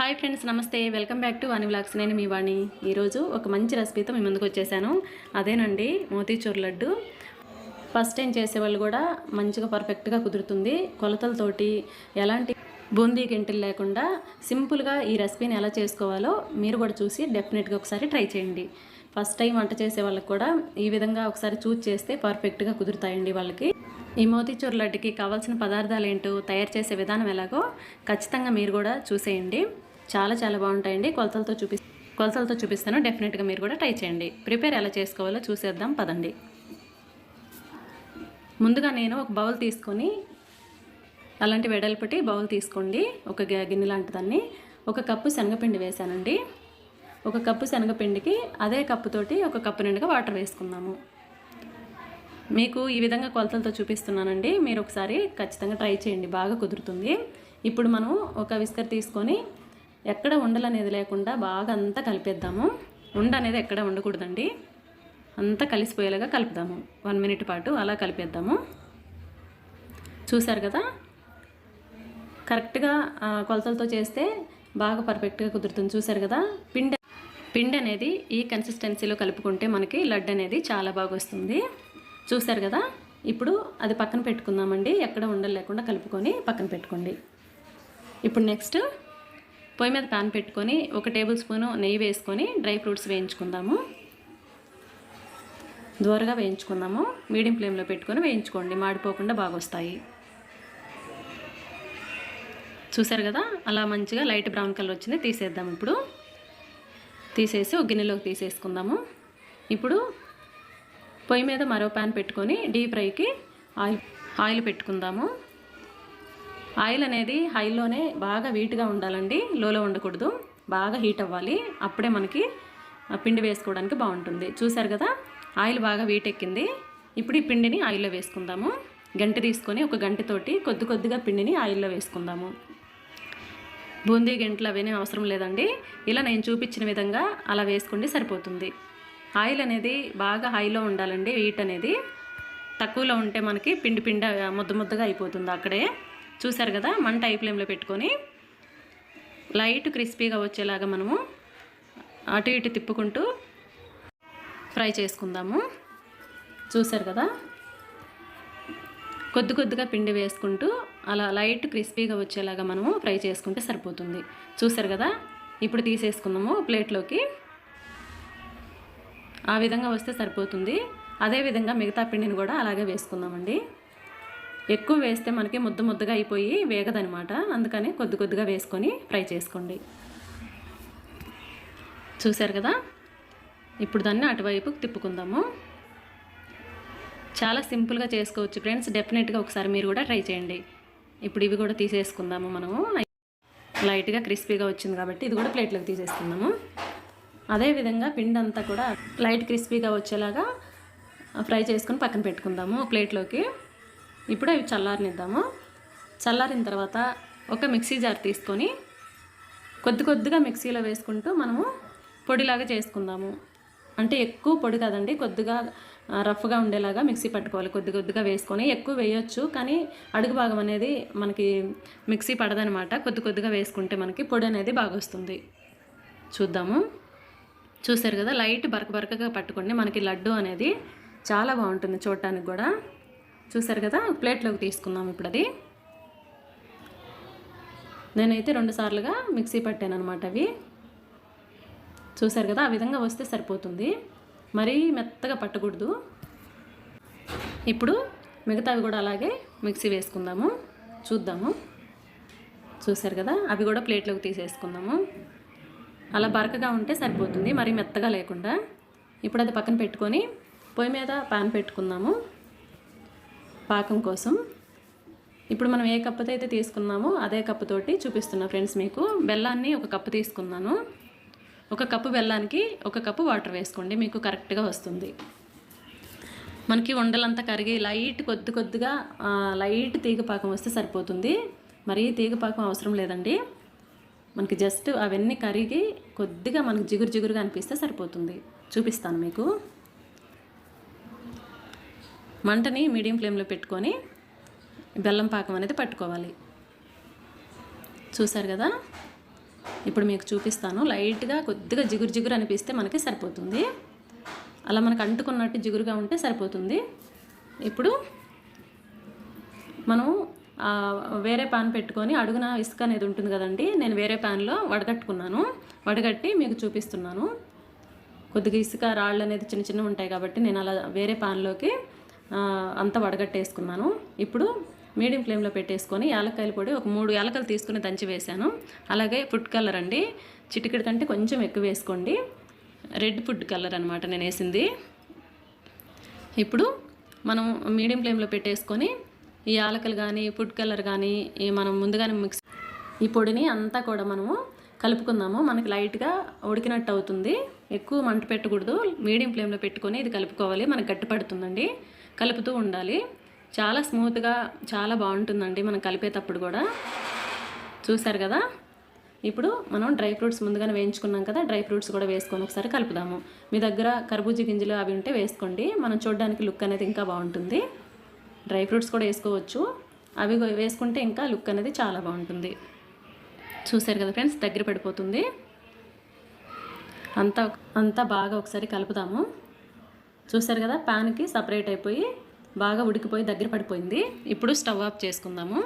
Hi friends నమస్తే. Welcome back to Vani vlogs. నేను మీ వాణి. ఈరోజు ఒక మంచి రెసిపీతో మీ ముందుకు వచ్చేసాను. అదేనండి మోతీచూర్ లడ్డు. ఫస్ట్ టైం చేసేవాళ్ళు కూడా మంచిగా పర్ఫెక్ట్గా కుదురుతుంది. కొలతలతోటి ఎలాంటి బూందీ గింటలు లేకుండా సింపుల్గా ఈ రెసిపీని ఎలా చేసుకోవాలో మీరు కూడా చూసి డెఫినెట్గా ఒకసారి ట్రై చేయండి. ఫస్ట్ టైం వంట చేసే వాళ్ళకి కూడా ఈ విధంగా ఒకసారి చూజ్ చేస్తే పర్ఫెక్ట్గా కుదురుతాయండి వాళ్ళకి. ఈ మోతీచూర్ లడ్డుకి కావాల్సిన పదార్థాలు ఏంటో తయారు చేసే విధానం ఎలాగో ఖచ్చితంగా మీరు కూడా చూసేయండి. చాలా చాలా బాగుంటాయండి. కొలతలతో చూపి కొలతలతో చూపిస్తాను. డెఫినెట్గా మీరు కూడా ట్రై చేయండి. ప్రిపేర్ ఎలా చేసుకోవాలో చూసేద్దాం. పదండి. ముందుగా నేను ఒక బౌల్ తీసుకొని అలాంటి వెడల్పటి బౌల్ తీసుకోండి. ఒక గిన్నె లాంటిదాన్ని. ఒక కప్పు శనగపిండి వేసానండి ఒక కప్పు శనగపిండికి అదే కప్పుతోటి ఒక కప్పు నిండుగా వాటర్ వేసుకుందాము. మీకు ఈ విధంగా కొలతలతో చూపిస్తున్నానండి. మీరు ఒకసారి ఖచ్చితంగా ట్రై చేయండి. బాగా కుదురుతుంది. ఇప్పుడు మనం ఒక విస్కర్ తీసుకొని ఎక్కడ ఉండలు అనేది లేకుండా బాగా అంతా కలిపేద్దాము. ఉండ అనేది ఎక్కడ ఉండకూడదండి అంతా కలిసిపోయేలాగా కలుపుదాము. వన్ మినిట్ పాటు అలా కలిపేద్దాము. చూసారు కదా? కరెక్ట్గా కొలతలతో చేస్తే బాగా పర్ఫెక్ట్గా కుదురుతుంది. చూసారు కదా? పిండి పిండి అనేది ఈ కన్సిస్టెన్సీలో కలుపుకుంటే మనకి లడ్డు అనేది చాలా బాగా వస్తుంది. చూసారు కదా? ఇప్పుడు అది పక్కన పెట్టుకుందామండి. ఎక్కడ ఉండలు లేకుండా కలుపుకొని పక్కన పెట్టుకోండి. ఇప్పుడు నెక్స్ట్ పొయ్యి మీద పాన్ పెట్టుకొని ఒక టేబుల్ స్పూను నెయ్యి వేసుకొని డ్రై ఫ్రూట్స్ వేయించుకుందాము. దూరగా వేయించుకుందాము. మీడియం ఫ్లేమ్లో పెట్టుకొని వేయించుకోండి. మాడిపోకుండా బాగా వస్తాయి చూసారు కదా? అలా మంచిగా లైట్ బ్రౌన్ కలర్ వచ్చింది. తీసేద్దాం ఇప్పుడు. తీసేసి ఒక గిన్నెలోకి తీసేసుకుందాము. ఇప్పుడు పొయ్యి మీద మరో ప్యాన్ పెట్టుకొని డీప్ ఫ్రైకి ఆయిల్ ఆయిల్ పెట్టుకుందాము. ఆయిల్ అనేది హైలోనే బాగా వీట్గా ఉండాలండి లోలో ఉండకూడదు. బాగా హీట్ అవ్వాలి. అప్పుడే మనకి పిండి వేసుకోవడానికి బాగుంటుంది. చూసారు కదా ఆయిల్ బాగా వీట్ ఎక్కింది. ఇప్పుడు ఈ పిండిని ఆయిల్లో వేసుకుందాము. గంటి తీసుకొని ఒక గంటతోటి కొద్ది కొద్దిగా పిండిని ఆయిల్లో వేసుకుందాము. బూందీ గంటలు అవేమీ అవసరం లేదండి. ఇలా నేను చూపించిన విధంగా అలా వేసుకుంటే సరిపోతుంది. ఆయిల్ అనేది బాగా హైలో ఉండాలండి వీట్ అనేది. తక్కువలో ఉంటే మనకి పిండి పిండి ముద్ద ముద్దగా అయిపోతుంది అక్కడే. చూసారు కదా మంట ఐ ఫ్లేమ్లో పెట్టుకొని లైట్ క్రిస్పీగా వచ్చేలాగా మనము అటు ఇటు తిప్పుకుంటూ ఫ్రై చేసుకుందాము. చూసారు కదా? కొద్ది కొద్దిగా పిండి వేసుకుంటూ అలా లైట్ క్రిస్పీగా వచ్చేలాగా మనము ఫ్రై చేసుకుంటే సరిపోతుంది. చూసారు కదా? ఇప్పుడు తీసేసుకుందాము ప్లేట్లోకి. ఆ విధంగా వస్తే సరిపోతుంది. అదేవిధంగా మిగతా పిండిని కూడా అలాగే వేసుకుందామండి. ఎక్కువ వేస్తే మనకి ముద్ద ముద్దగా అయిపోయి వేగదనమాట. అందుకని కొద్ది కొద్దిగా వేసుకొని ఫ్రై చేసుకోండి. చూశారు కదా? ఇప్పుడు దాన్ని అటువైపు తిప్పుకుందాము. చాలా సింపుల్గా చేసుకోవచ్చు ఫ్రెండ్స్. డెఫినెట్గా ఒకసారి మీరు కూడా ట్రై చేయండి. ఇప్పుడు ఇవి కూడా తీసేసుకుందాము మనము. లైట్గా క్రిస్పీగా వచ్చింది కాబట్టి ఇది కూడా ప్లేట్లోకి తీసేసుకుందాము. అదేవిధంగా పిండి అంతా కూడా లైట్ క్రిస్పీగా వచ్చేలాగా ఫ్రై చేసుకుని పక్కన పెట్టుకుందాము ప్లేట్లోకి. ఇప్పుడు అవి చల్లారనిద్దాము? చల్లారిన తర్వాత ఒక మిక్సీ జార్ తీసుకొని కొద్ది కొద్దిగా మిక్సీలో వేసుకుంటూ మనము పొడిలాగా చేసుకుందాము. అంటే ఎక్కువ పొడి కాదండి కొద్దిగా రఫ్గా ఉండేలాగా మిక్సీ పట్టుకోవాలి. కొద్ది కొద్దిగా వేసుకొని ఎక్కువ వేయొచ్చు కానీ అడుగు భాగం అనేది మనకి మిక్సీ పడదనమాట. కొద్ది కొద్దిగా వేసుకుంటే మనకి పొడి అనేది బాగా వస్తుంది. చూద్దాము. చూసారు కదా లైట్ బరక బరకగా పట్టుకోండి మనకి లడ్డు అనేది చాలా బాగుంటుంది చూడటానికి కూడా. చూసారు కదా ప్లేట్లోకి తీసుకుందాం ఇప్పుడు అది నేనైతే రెండు సార్లుగా మిక్సీ పట్టాను అనమాట అవి. చూసారు కదా ఆ విధంగా వస్తే సరిపోతుంది. మరీ మెత్తగా పట్టకూడదు. ఇప్పుడు మిగతావి కూడా అలాగే మిక్సీ వేసుకుందాము. చూద్దాము. చూసారు కదా అవి కూడా ప్లేట్లోకి తీసేసుకుందాము. అలా బరకగా ఉంటే సరిపోతుంది మరి మెత్తగా లేకుండా. ఇప్పుడు అది పక్కన పెట్టుకొని పొయ్యి మీద పాన్ పెట్టుకుందాము. పాకం కోసం. ఇప్పుడు మనం ఏ కప్పుతో అయితే తీసుకున్నామో అదే కప్పుతోటి చూపిస్తున్నా ఫ్రెండ్స్ మీకు. బెల్లాన్ని ఒక కప్పు తీసుకున్నాను. ఒక కప్పు బెల్లానికి ఒక కప్పు వాటర్ వేసుకోండి మీకు కరెక్ట్గా వస్తుంది. మనకి ఉండలంతా కరిగి లైట్ కొద్ది కొద్దిగా లైట్ తీగ పాకం వస్తే సరిపోతుంది. మరీ తీగ పాకం అవసరం లేదండి. మనకి జస్ట్ అవన్నీ కరిగి కొద్దిగా మనకి జిగురు జిగురుగా అనిపిస్తే సరిపోతుంది. చూపిస్తాను మీకు. మంటని మీడియం ఫ్లేమ్లో పెట్టుకొని బెల్లం పాకం అనేది పట్టుకోవాలి. చూసారు కదా? ఇప్పుడు మీకు చూపిస్తాను. లైట్గా కొద్దిగా జిగురు జిగురు అనిపిస్తే మనకి సరిపోతుంది. అలా మనకు అంటుకున్నట్టు జిగురుగా ఉంటే సరిపోతుంది. ఇప్పుడు మనం వేరే పాన్ పెట్టుకొని అడుగున ఇసుక అనేది ఉంటుంది కదండి నేను వేరే పాన్లో వడగట్టుకున్నాను. వడగట్టి మీకు చూపిస్తున్నాను. కొద్దిగా ఇసుక రాళ్ళు అనేది చిన్న చిన్న ఉంటాయి కాబట్టి నేను అలా వేరే పాన్లోకి అంతా వడగట్టేసుకున్నాను. ఇప్పుడు మీడియం ఫ్లేమ్లో పెట్టేసుకొని యాలక్కాయలు పొడి ఒక మూడు యాలకలు తీసుకుని దంచి వేశాను. అలాగే ఫుడ్ కలర్ అండి. చిటికెడు కంటే కొంచెం ఎక్కువ వేసుకోండి. రెడ్ ఫుడ్ కలర్ అనమాట నేను వేసింది. ఇప్పుడు మనం మీడియం ఫ్లేమ్లో పెట్టేసుకొని ఈ యాలకలు కానీ ఫుడ్ కలర్ కానీ ఈ మనం ముందుగానే మిక్స్ ఈ పొడిని అంతా కూడా మనము కలుపుకుందాము. మనకి లైట్గా ఉడికినట్టు అవుతుంది. ఎక్కువ మంట పెట్టకూడదు. మీడియం ఫ్లేమ్లో పెట్టుకొని ఇది కలుపుకోవాలి. మనకి గట్టిపడుతుందండి. కలుపుతూ ఉండాలి. చాలా స్మూత్గా చాలా బాగుంటుందండి మనం కలిపేటప్పుడు కూడా. చూసారు కదా? ఇప్పుడు మనం డ్రై ఫ్రూట్స్ ముందుగానే వేయించుకున్నాం కదా డ్రై ఫ్రూట్స్ కూడా వేసుకొని ఒకసారి కలుపుదాము. మీ దగ్గర కర్బూజీ గింజలు అవి ఉంటే వేసుకోండి. మనం చూడడానికి లుక్ అనేది ఇంకా బాగుంటుంది. డ్రై ఫ్రూట్స్ కూడా వేసుకోవచ్చు. అవి వేసుకుంటే ఇంకా లుక్ అనేది చాలా బాగుంటుంది. చూసారు కదా ఫ్రెండ్స్? దగ్గర పడిపోతుంది. అంతా అంతా బాగా ఒకసారి కలుపుదాము. చూసారు కదా ప్యాన్కి సపరేట్ అయిపోయి బాగా ఉడికిపోయి దగ్గర పడిపోయింది. ఇప్పుడు స్టవ్ ఆఫ్ చేసుకుందాము.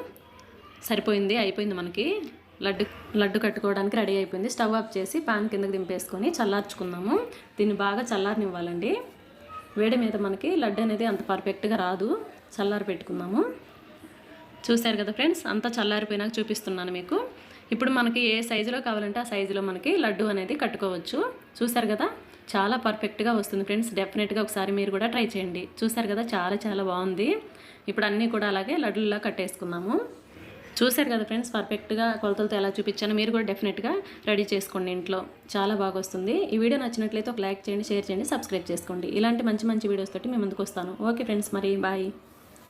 సరిపోయింది అయిపోయింది మనకి. లడ్డు లడ్డు కట్టుకోవడానికి రెడీ అయిపోయింది. స్టవ్ ఆఫ్ చేసి పాన్ కిందకి దింపేసుకొని చల్లార్చుకుందాము. దీన్ని బాగా చల్లారనివ్వాలండి. వేడి మీద మనకి లడ్డు అనేది అంత పర్ఫెక్ట్గా రాదు. చల్లారి పెట్టుకుందాము. చూశారు కదా ఫ్రెండ్స్ అంతా చల్లారిపోయినాక చూపిస్తున్నాను మీకు. ఇప్పుడు మనకి ఏ సైజులో కావాలంటే ఆ సైజులో మనకి లడ్డు అనేది కట్టుకోవచ్చు. చూశారు కదా చాలా పర్ఫెక్ట్గా వస్తుంది ఫ్రెండ్స్. డెఫినెట్గా ఒకసారి మీరు కూడా ట్రై చేయండి. చూశారు కదా చాలా చాలా బాగుంది. ఇప్పుడు అన్నీ కూడా అలాగే లడ్డులా కట్టేసుకున్నాము. చూశారు కదా ఫ్రెండ్స్ పర్ఫెక్ట్గా కొలతలతో ఎలా చూపించాను మీరు కూడా డెఫినెట్గా రెడీ చేసుకోండి ఇంట్లో. చాలా బాగా వస్తుంది. ఈ వీడియో నచ్చినట్లయితే ఒక లైక్ చేయండి షేర్ చేయండి సబ్స్క్రైబ్ చేసుకోండి. ఇలాంటి మంచి మంచి వీడియోస్ తోటి మేము ముందుకు వస్తాను. ఓకే ఫ్రెండ్స్ మరి బాయ్.